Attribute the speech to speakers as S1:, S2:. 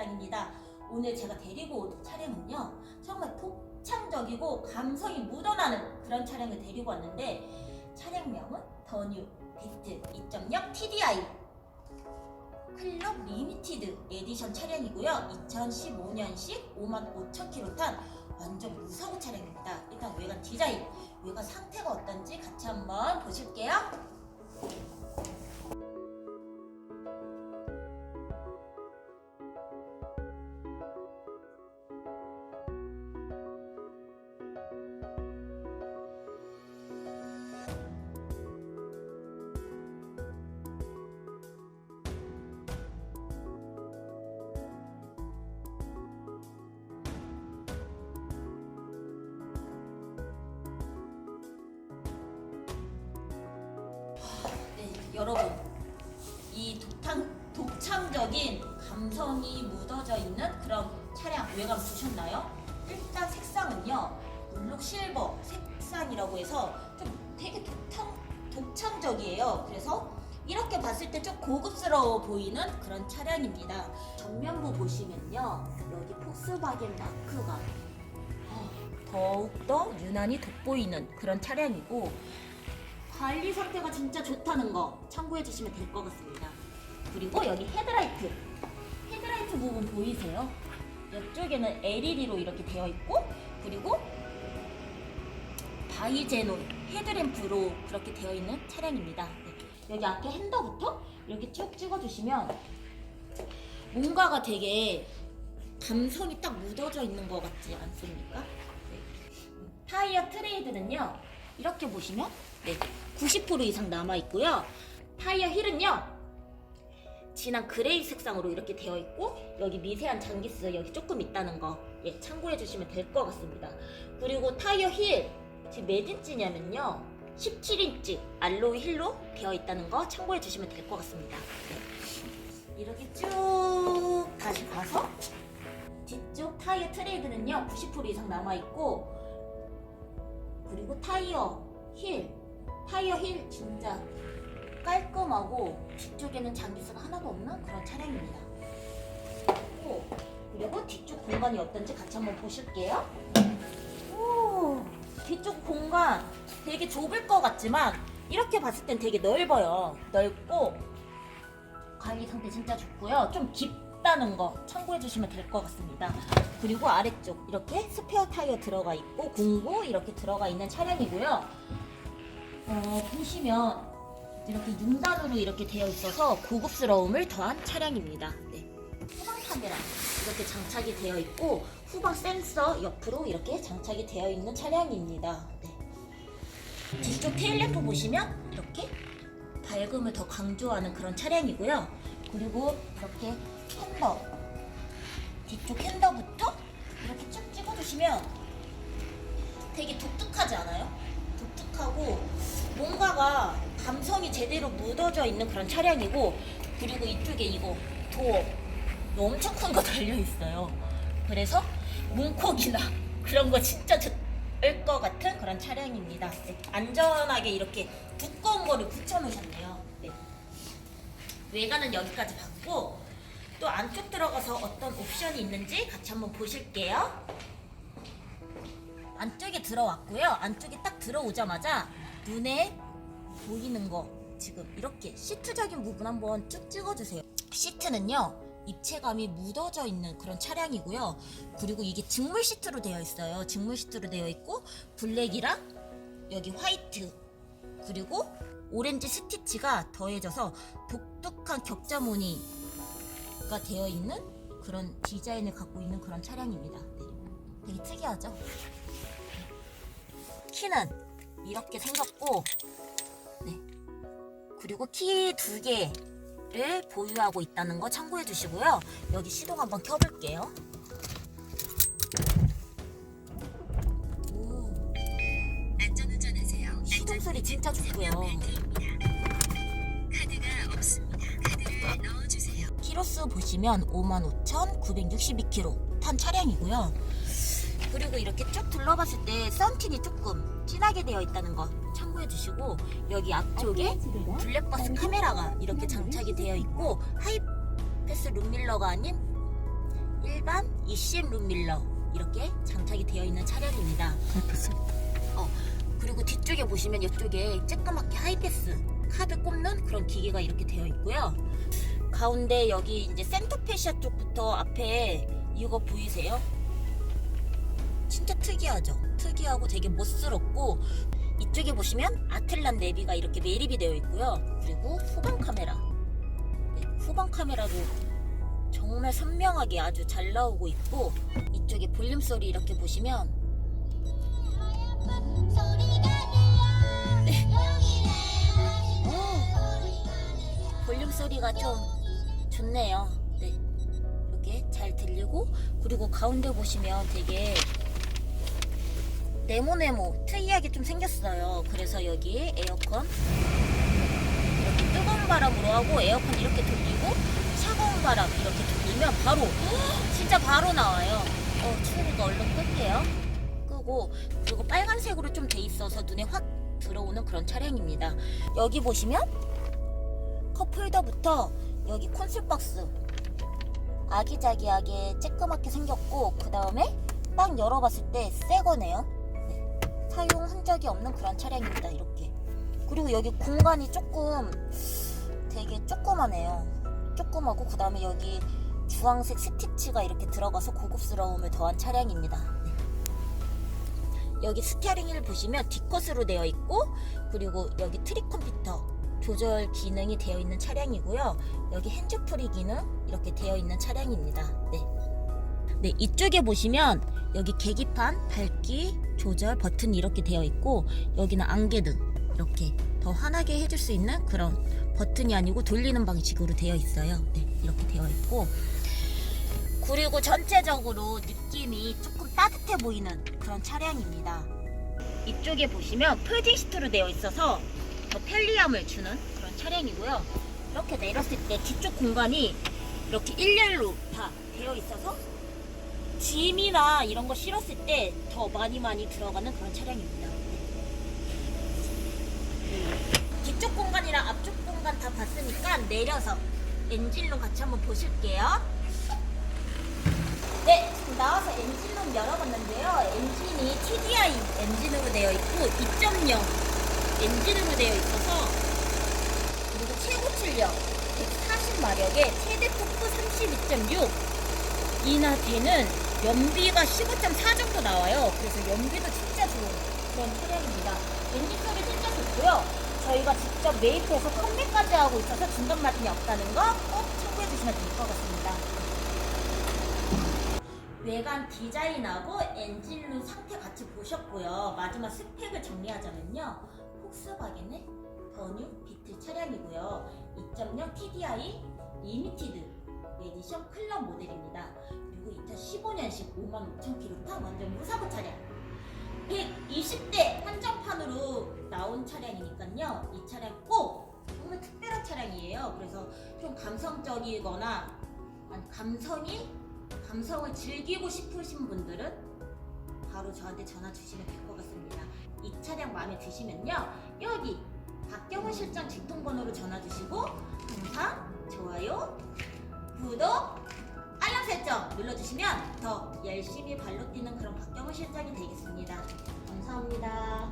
S1: 실장입니다. 오늘 제가 데리고 온 차량은요. 정말 독창적이고 감성이 묻어나는 그런 차량을 데리고 왔는데 차량명은 더뉴 비트 2.0 TDI 클럽 리미티드 에디션 차량이고요. 2015년식 5만 5천 킬로 탄 완전 무사고 차량입니다. 일단 외관 디자인, 외관 상태가 어떤지 같이 한번 보실게요. 여러분 이 독창, 독창적인 감성이 묻어져 있는 그런 차량 외관 보셨나요? 일단 색상은요 블록 실버 색상이라고 해서 좀 되게 독창, 독창적이에요 그래서 이렇게 봤을 때 좀 고급스러워 보이는 그런 차량입니다 전면부 보시면요 여기 폭스바겐 마크가 어, 더욱더 유난히 돋보이는 그런 차량이고 관리 상태가 진짜 좋다는 거 참고해 주시면 될 것 같습니다. 그리고 여기 헤드라이트. 헤드라이트 부분 보이세요? 이쪽에는 LED로 이렇게 되어 있고 그리고 바이제논 헤드램프로 그렇게 되어 있는 차량입니다. 네. 여기 앞에 핸더부터 이렇게 쭉 찍어주시면 뭔가가 되게 감성이 딱 묻어져 있는 것 같지 않습니까? 네. 타이어 트레이드는요 이렇게 보시면 네, 90% 이상 남아 있고요. 타이어 힐은요. 진한 그레이 색상으로 이렇게 되어 있고 여기 미세한 장기스 여기 조금 있다는 거 예, 참고해 주시면 될 것 같습니다. 그리고 타이어 힐 지금 몇 인치냐면요. 17인치 알로이 힐로 되어 있다는 거 참고해 주시면 될 것 같습니다. 네. 이렇게 쭉 다시 가서 뒤쪽 타이어 트레이드는요 90% 이상 남아 있고 그리고 타이어 힐 타이어 힐 진짜 깔끔하고 뒤쪽에는 장기스가 하나도 없는 그런 차량입니다. 오, 그리고 뒤쪽 공간이 어떤지 같이 한번 보실게요. 오, 뒤쪽 공간 되게 좁을 것 같지만 이렇게 봤을 땐 되게 넓어요. 넓고 관리 상태 진짜 좋고요. 좀 깊 다는 거 참고해 주시면 될 것 같습니다. 그리고 아래쪽 이렇게 스페어 타이어 들어가 있고 공구 이렇게 들어가 있는 차량이고요. 어, 보시면 이렇게 6단으로 이렇게 되어 있어서 고급스러움을 더한 차량입니다. 네. 후방 카메라 이렇게 장착이 되어 있고 후방 센서 옆으로 이렇게 장착이 되어 있는 차량입니다. 네. 뒤쪽 테일램프 보시면 이렇게 밝음을 더 강조하는 그런 차량이고요. 그리고 이렇게 핸더 뒤쪽 핸더부터 이렇게 쭉 찍어주시면 되게 독특하지 않아요? 독특하고 뭔가가 감성이 제대로 묻어져 있는 그런 차량이고 그리고 이쪽에 이거 도어 엄청 큰 거 달려 있어요. 그래서 문콕이나 그런 거 진짜 좋을 것 같은 그런 차량입니다. 네, 안전하게 이렇게 두꺼운 거를 붙여놓으셨네요. 네. 외관은 여기까지 봤고 또 안쪽 들어가서 어떤 옵션이 있는지 같이 한번 보실게요. 안쪽에 들어왔고요. 안쪽에 딱 들어오자마자 눈에 보이는 거 지금 이렇게 시트적인 부분 한번 쭉 찍어주세요. 시트는요. 입체감이 묻어져 있는 그런 차량이고요. 그리고 이게 직물 시트로 되어 있어요. 직물 시트로 되어 있고 블랙이랑 여기 화이트 그리고 오렌지 스티치가 더해져서 독특한 격자 무늬가 되어 있는 그런 디자인을 갖고 있는 그런 차량입니다. 네. 되게 특이하죠? 키는 이렇게 생겼고, 네. 그리고 키 두 개를 보유하고 있다는 거 참고해 주시고요. 여기 시동 한번 켜볼게요.
S2: 안전운전하세요.
S1: 시동 소리 진짜 좋고요.
S2: 카드가 없습니다. 카드를 넣어주세요.
S1: 키로수 보시면 55,962km 탄 차량이고요. 그리고 이렇게 쭉 둘러봤을 때 썬팅이 조금 진하게 되어 있다는 거 참고해 주시고 여기 앞쪽에 블랙박스 카메라가 이렇게 장착이 되어 있고 하이 하이패스 룸밀러가 아닌 일반 ECM 룸밀러 이렇게 장착이 되어 있는 차량입니다. 어, 그리고 뒤쪽에 보시면 이쪽에 쬐끄맣게 하이패스 카드 꼽는 그런 기계가 이렇게 되어 있고요. 가운데 여기 이제 센터페시아 쪽부터 앞에 이거 보이세요? 진짜 특이하죠? 특이하고 되게 멋스럽고 이쪽에 보시면 아틀란 내비가 이렇게 매립이 되어 있고요. 그리고 후방 카메라. 네, 후방 카메라도 정말 선명하게 아주 잘 나오고 있고 이쪽에 볼륨 소리 이렇게 보시면 어, 볼륨 소리가 좀 좋네요. 네. 이렇게 잘 들리고 그리고 가운데 보시면 되게 네모네모 특이하게 좀 생겼어요. 그래서 여기 에어컨 이렇게 뜨거운 바람으로 하고 에어컨 이렇게 돌리고 차가운 바람 이렇게 돌리면 바로 진짜 바로 나와요. 어, 추우니까 얼른 끌게요. 끄고 그리고 빨간색으로 좀 돼 있어서 눈에 확 들어오는 그런 차량입니다. 여기 보시면 컵홀더부터 여기 콘솔 박스 아기자기하게 쬐끄맣게 생겼고 그 다음에 딱 열어봤을 때 새 거네요. 네. 사용 흔적이 없는 그런 차량입니다. 이렇게. 그리고 여기 공간이 조금 되게 조그마네요. 조그마고 그 다음에 여기 주황색 스티치가 이렇게 들어가서 고급스러움을 더한 차량입니다. 네. 여기 스티어링을 보시면 D컷으로 되어 있고 그리고 여기 트리 컴퓨터 조절 기능이 되어 있는 차량이고요. 여기 핸즈프리 기능 이렇게 되어 있는 차량입니다. 네. 네, 이쪽에 보시면 여기 계기판, 밝기, 조절 버튼이 이렇게 되어 있고 여기는 안개등 이렇게 더 환하게 해줄 수 있는 그런 버튼이 아니고 돌리는 방식으로 되어 있어요. 네, 이렇게 되어 있고 그리고 전체적으로 느낌이 조금 따뜻해 보이는 그런 차량입니다. 이쪽에 보시면 폴딩 시트로 되어 있어서 더 편리함을 주는 그런 차량이고요. 이렇게 내렸을 때 뒤쪽 공간이 이렇게 일렬로 다 되어 있어서 짐이나 이런 거 실었을 때 더 많이 많이 들어가는 그런 차량입니다. 네. 뒤쪽 공간이랑 앞쪽 공간 다 봤으니까 내려서 엔진룸 같이 한번 보실게요. 네, 지금 나와서 엔진룸 열어봤는데요. 엔진이 TDI 엔진으로 되어 있고 2.0 엔진으로 되어 있어서 그리고 최고 출력 140마력에 최대 토크 32.6 이나 되는 연비가 15.4 정도 나와요. 그래서 연비도 진짜 좋은 그런 차량입니다. 엔진 소리 진짜 좋고요. 저희가 직접 매입해서 판매까지 하고 있어서 중간 마진이 없다는 거 꼭 참고해 주시면 될 것 같습니다. 외관 디자인하고 엔진룸 상태 같이 보셨고요. 마지막 스펙을 정리하자면요. 폭스바겐의 더뉴 비트 차량이고요. 2.0 TDI 리미티드 에디션 클럽 모델입니다. 그리고 2015년식 55,000km 완전 무사고 차량. 120대 한정판으로 나온 차량이니까요. 이 차량 꼭 정말 특별한 차량이에요. 그래서 좀 감성적이거나 감성이 감성을 즐기고 싶으신 분들은 바로 저한테 전화 주시면 될 것 같습니다. 이 차량 마음에 드시면요. 여기 박경훈 실장 직통번호로 전화 주시고 항상 좋아요, 구독, 알람 설정 눌러주시면 더 열심히 발로 뛰는 그런 박경훈 실장이 되겠습니다. 감사합니다.